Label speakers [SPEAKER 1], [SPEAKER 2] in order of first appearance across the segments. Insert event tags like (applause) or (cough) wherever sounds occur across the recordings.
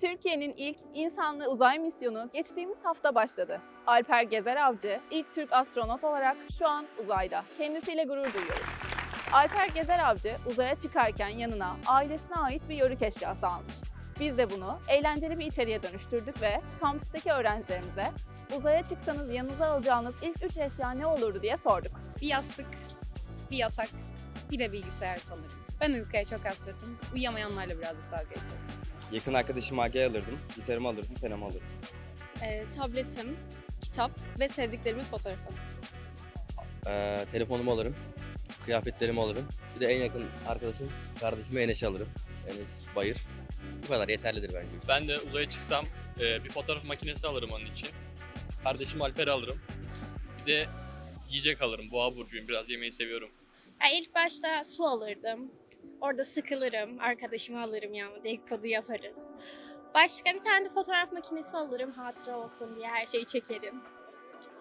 [SPEAKER 1] Türkiye'nin ilk insanlı uzay misyonu geçtiğimiz hafta başladı. Alper Gezer Avcı ilk Türk astronot olarak şu an uzayda. Kendisiyle gurur duyuyoruz. Alper Gezer Avcı uzaya çıkarken yanına ailesine ait bir yörük eşyası almış. Biz de bunu eğlenceli bir içeriğe dönüştürdük ve kampüsteki öğrencilerimize uzaya çıksanız yanınıza alacağınız ilk üç eşya ne olurdu diye sorduk.
[SPEAKER 2] Bir yastık, bir yatak, bir de bilgisayar sanırım. Ben uykuya çok hasretim. Uyuyamayanlarla birazcık dalga geçiyorum.
[SPEAKER 3] Yakın arkadaşım AG alırdım, gitarımı alırdım, penamı alırdım.
[SPEAKER 2] Ee, tabletim, kitap ve sevdiklerimin fotoğrafı.
[SPEAKER 4] Ee, telefonumu alırım. Kıyafetlerimi alırım. Bir de en yakın arkadaşım, kardeşime Enes'i alırım. Enes Bayır. Bu kadar yeterlidir bence.
[SPEAKER 5] Ben de uzaya çıksam e, bir fotoğraf makinesi alırım onun için. Kardeşim Alper'i alırım. Bir de yiyecek alırım. Boğa burcuyum. Biraz yemeği seviyorum.
[SPEAKER 6] Ya ilk başta su alırdım. Orada sıkılırım. Arkadaşımı alırım yani. Dedikodu yaparız. Başka bir tane de fotoğraf makinesi alırım. Hatıra olsun diye her şeyi çekerim.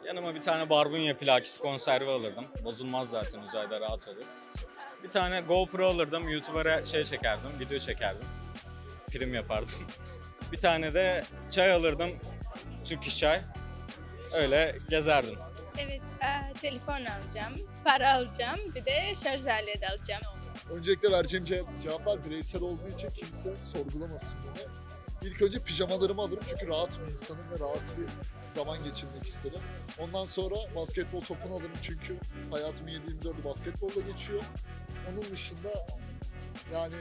[SPEAKER 7] Yanıma bir tane barbunya plakisi konserve alırdım. Bozulmaz zaten uzayda rahat olur. Bir tane GoPro alırdım. YouTube'a şey çekerdim, video çekerdim. Prim yapardım. (laughs) Bir tane de çay alırdım. Türk çay. Öyle gezerdim.
[SPEAKER 8] Evet, eee, telefon alacağım, para alacağım, bir de şarj aleti alacağım.
[SPEAKER 9] Öncelikle vereceğim ce- cevaplar bireysel olduğu için kimse sorgulamasın beni. İlk önce pijamalarımı alırım çünkü rahat bir insanım ve rahat bir zaman geçirmek isterim. Ondan sonra basketbol topunu alırım çünkü hayatımın 7-24'ü basketbolla geçiyor. Onun dışında yani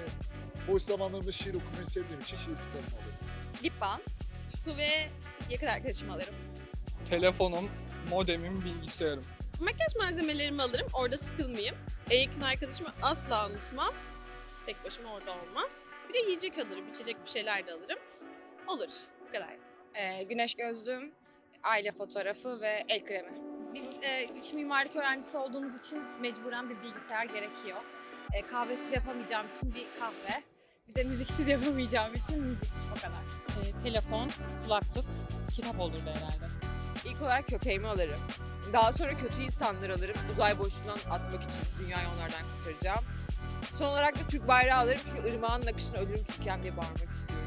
[SPEAKER 9] boş zamanlarımda şiir okumayı sevdiğim için şiir kitabımı alırım.
[SPEAKER 10] lip balm, su ve yakın arkadaşımı alırım.
[SPEAKER 11] telefonum, modemim, bilgisayarım.
[SPEAKER 10] Makyaj malzemelerimi alırım, orada sıkılmayayım. En yakın arkadaşımı asla unutmam. Tek başıma orada olmaz. Bir de yiyecek alırım, içecek bir şeyler de alırım. Olur, bu kadar.
[SPEAKER 2] Ee, güneş gözlüğüm, aile fotoğrafı ve el kremi.
[SPEAKER 12] Biz e, iç mimarlık öğrencisi olduğumuz için mecburen bir bilgisayar gerekiyor. E, kahvesiz yapamayacağım için bir kahve. Bir de müziksiz yapamayacağım için müzik. O kadar.
[SPEAKER 13] E, telefon, kulaklık, kitap olurdu herhalde.
[SPEAKER 10] İlk olarak köpeğimi alırım. Daha sonra kötü insanları alırım. Uzay boşluğundan atmak için dünyayı onlardan kurtaracağım. Son olarak da Türk bayrağı alırım çünkü ırmağın akışına ölürüm Türkiye'm diye bağırmak istiyorum.